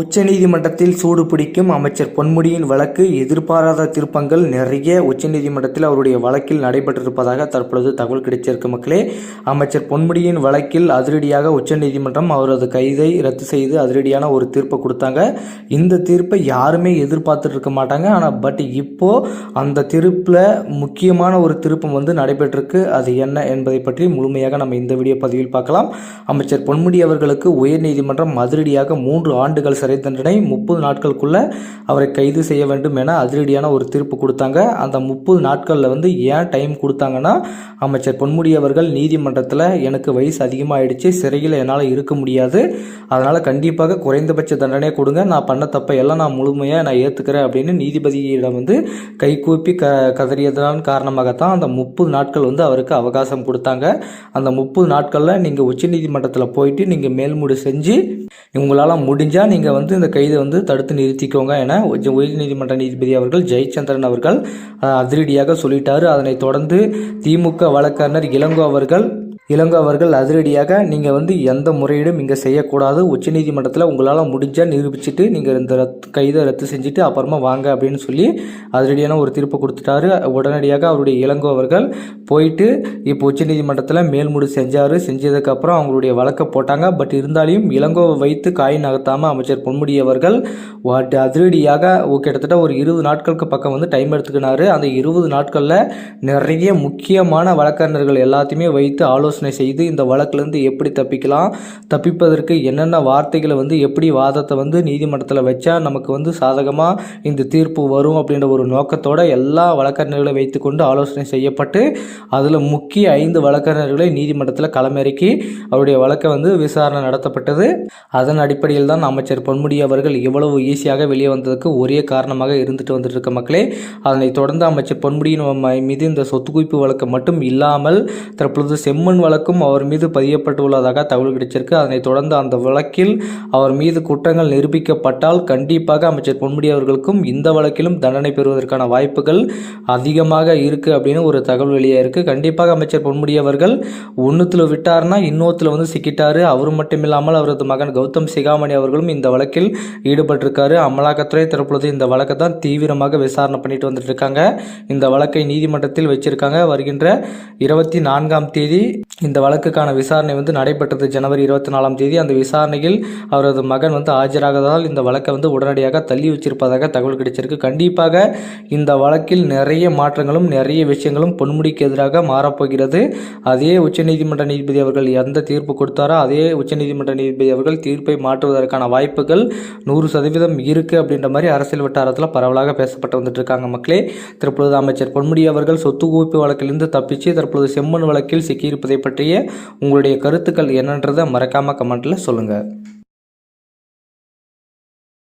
உச்சநீதிமன்றத்தில் சூடு பிடிக்கும் அமைச்சர் பொன்முடியின் வழக்கு எதிர்பாராத திருப்பங்கள் நிறைய உச்சநீதிமன்றத்தில் அவருடைய வழக்கில் நடைபெற்றிருப்பதாக தற்பொழுது தகவல் கிடைச்சிருக்கு மக்களே. அமைச்சர் பொன்முடியின் வழக்கில் அதிரடியாக உச்சநீதிமன்றம் அவரது கைதை ரத்து செய்து அதிரடியான ஒரு தீர்ப்பை கொடுத்தாங்க. இந்த தீர்ப்பை யாருமே எதிர்பார்த்துட்டு இருக்க மாட்டாங்க. ஆனால் பட் இப்போ அந்த தீர்ப்பில் முக்கியமான ஒரு திருப்பம் வந்து நடைபெற்றிருக்கு. அது என்ன என்பதை பற்றி முழுமையாக நம்ம இந்த வீடியோ பதிவில் பார்க்கலாம். அமைச்சர் பொன்முடி அவர்களுக்கு உயர்நீதிமன்றம் அதிரடியாக மூன்று ஆண்டுகள் சிறை தண்டனை முப்பது நாட்களுக்குள்ள அவரை கைது செய்ய வேண்டும் என அதிரடியான ஒரு தீர்ப்பு கொடுத்தாங்க. அந்த முப்பது நாட்களில் வந்து ஏன் டைம் கொடுத்தாங்கன்னா அமைச்சர் பொன்முடி அவர்கள் நீதிமன்றத்தில் எனக்கு வயசு அதிகமாகிடுச்சு சிறையில் என்னால் இருக்க முடியாது. அதனால் கண்டிப்பாக குறைந்தபட்ச தண்டனை கொடுங்க. நான் பண்ண தப்பை எல்லாம் நான் முழுமையாக நான் ஏற்றுக்கிறேன் அப்படின்னு நீதிபதியிடம் வந்து கைகூப்பி க கதறியதன் காரணமாகத்தான் அந்த முப்பது நாட்கள் வந்து அவருக்கு அவகாசம் கொடுத்தாங்க. அந்த முப்பது நாட்களில் நீங்கள் உச்சநீதிமன்றத்தில் போயிட்டு நீங்கள் மேல்முடி செஞ்சு உங்களால் முடிஞ்சால் நீங்கள் வந்து இந்த கைதை வந்து தடுத்து நிறுத்திக்கோங்க என உயர்நீதிமன்ற நீதிபதி அவர்கள் ஜெயச்சந்திரன் அவர்கள் அதிரடியாக சொல்லிட்டாரு. அதனைத் தொடர்ந்து திமுக வழக்கறிஞர் இளங்கோ அவர்கள் இளங்கோ அவர்கள் அதிரடியாக நீங்கள் வந்து எந்த முறையீடும் இங்கே செய்யக்கூடாது. உச்சநீதிமன்றத்தில் உங்களால் முடிஞ்சால் நிரூபிச்சுட்டு நீங்கள் இந்த ரத்து கைதை ரத்து செஞ்சுட்டு அப்புறமா வாங்க அப்படின்னு சொல்லி அதிரடியான ஒரு தீர்ப்பு கொடுத்துட்டாரு. உடனடியாக அவருடைய இளங்கோ அவர்கள் போயிட்டு இப்போ உச்சநீதிமன்றத்தில் மேல்முடி செஞ்சார். செஞ்சதுக்கப்புறம் அவங்களுடைய வழக்கை போட்டாங்க. பட் இருந்தாலையும் இளங்கோவை வைத்து காய் நகர்த்தாமல் அமைச்சர் பொன்முடி அவர்கள் அதிரடியாக கிட்டத்தட்ட ஒரு இருபது நாட்களுக்கு பக்கம் வந்து டைம் எடுத்துக்கினாரு. அந்த இருபது நாட்களில் நிறைய முக்கியமான வழக்கறிஞர்கள் எல்லாத்தையுமே வைத்து ஆலோசனை செய்து இந்த வழக்கிலேருந்து எப்படி தப்பிக்கலாம் தப்பிப்பதற்கு என்னென்ன வார்த்தைகளை வந்து எப்படி வாதத்தை வந்து நீதிமன்றத்தில் வச்சா நமக்கு வந்து சாதகமாக இந்த தீர்ப்பு வரும் அப்படின்ற ஒரு நோக்கத்தோட எல்லா வழக்கறிஞர்களை வைத்துக்கொண்டு ஆலோசனை செய்யப்பட்டு அதில் முக்கிய ஐந்து வழக்கறிஞர்களை நீதிமன்றத்தில் களமிறக்கி அவருடைய வழக்கை வந்து விசாரணை நடத்தப்பட்டது. அதன் அடிப்படையில் தான் அமைச்சர் பொன்முடி அவர்கள் இவ்வளவு ஈஸியாக வெளியே வந்ததுக்கு ஒரே காரணமாக இருந்துட்டு வந்துட்டு இருக்க மக்களே. அதனைத் தொடர்ந்து அமைச்சர் பொன்முடியின் ம- மீது இந்த சொத்து குவிப்பு வழக்கு மட்டும் இல்லாமல் தற்பொழுது செம்மண் வழக்கும் அவர் மீது பதியப்பட்டுள்ளதாக தகவல் கிடைச்சிருக்கு. அதனைத் தொடர்ந்து அந்த வழக்கில் அவர் மீது குற்றங்கள் நிரூபிக்கப்பட்டால் கண்டிப்பாக அமைச்சர் பொன்முடி அவர்களுக்கும் இந்த வழக்கிலும் தண்டனை பெறுவதற்கான வாய்ப்புகள் அதிகமாக இருக்கு அப்படின்னு ஒரு தகவல் வெளியே இருக்குது கண்டிப்பாக அமைச்சர் பொன்முடி அவர்கள் ஒன்றுத்தில் விட்டார்னா இன்னொருத்தில் வந்து சிக்கிட்டார். அவர் மட்டும் இல்லாமல் அவரது மகன் கௌதம் சிகாமணி அவர்களும் இந்த வழக்கில் ஈடுபட்டிருக்காரு. அமலாக்கத்துறை தரப்புள்ளது இந்த வழக்கை தான் தீவிரமாக விசாரணை பண்ணிட்டு வந்துட்டு இருக்காங்க. இந்த வழக்கை நீதிமன்றத்தில் வச்சிருக்காங்க. வருகின்ற இருபத்தி நான்காம் தேதி இந்த வழக்குக்கான விசாரணை வந்து நடைபெற்றது ஜனவரி இருபத்தி நாலாம் தேதி. அந்த விசாரணையில் அவரது மகன் வந்து ஆஜராகதால் இந்த வழக்கை வந்து உடனடியாக தள்ளி வச்சிருப்பதாக தகவல் கிடைச்சிருக்கு. கண்டிப்பாக இந்த வழக்கில் நிறைய மாற்றங்களும் நிறைய விஷயங்களும் பொன்முடிக்கு எதிராக மாறப்போகிறது. அதே உச்சநீதிமன்ற நீதிபதி அவர்கள் எந்த தீர்ப்பு கொடுத்தாரோ அதே உச்சநீதிமன்ற நீதிபதி அவர்கள் தீர்ப்பை மாற்றுவதற்கான வாய்ப்புகள் நூறு சதவீதம் இருக்குது அப்படின்ற மாதிரி அரசியல் வட்டாரத்தில் பரவலாக பேசப்பட்டு வந்துட்டு இருக்காங்க மக்களே. தற்பொழுது அமைச்சர் பொன்முடி அவர்கள் சொத்து குவிப்பு வழக்கிலிருந்து தப்பிச்சு தற்பொழுது செம்மண் வழக்கில் சிக்கியிருப்பதை பற்றிய உங்களுடைய கருத்துக்கள் என்னன்றதை மறக்காம கமெண்ட்டில் சொல்லுங்க.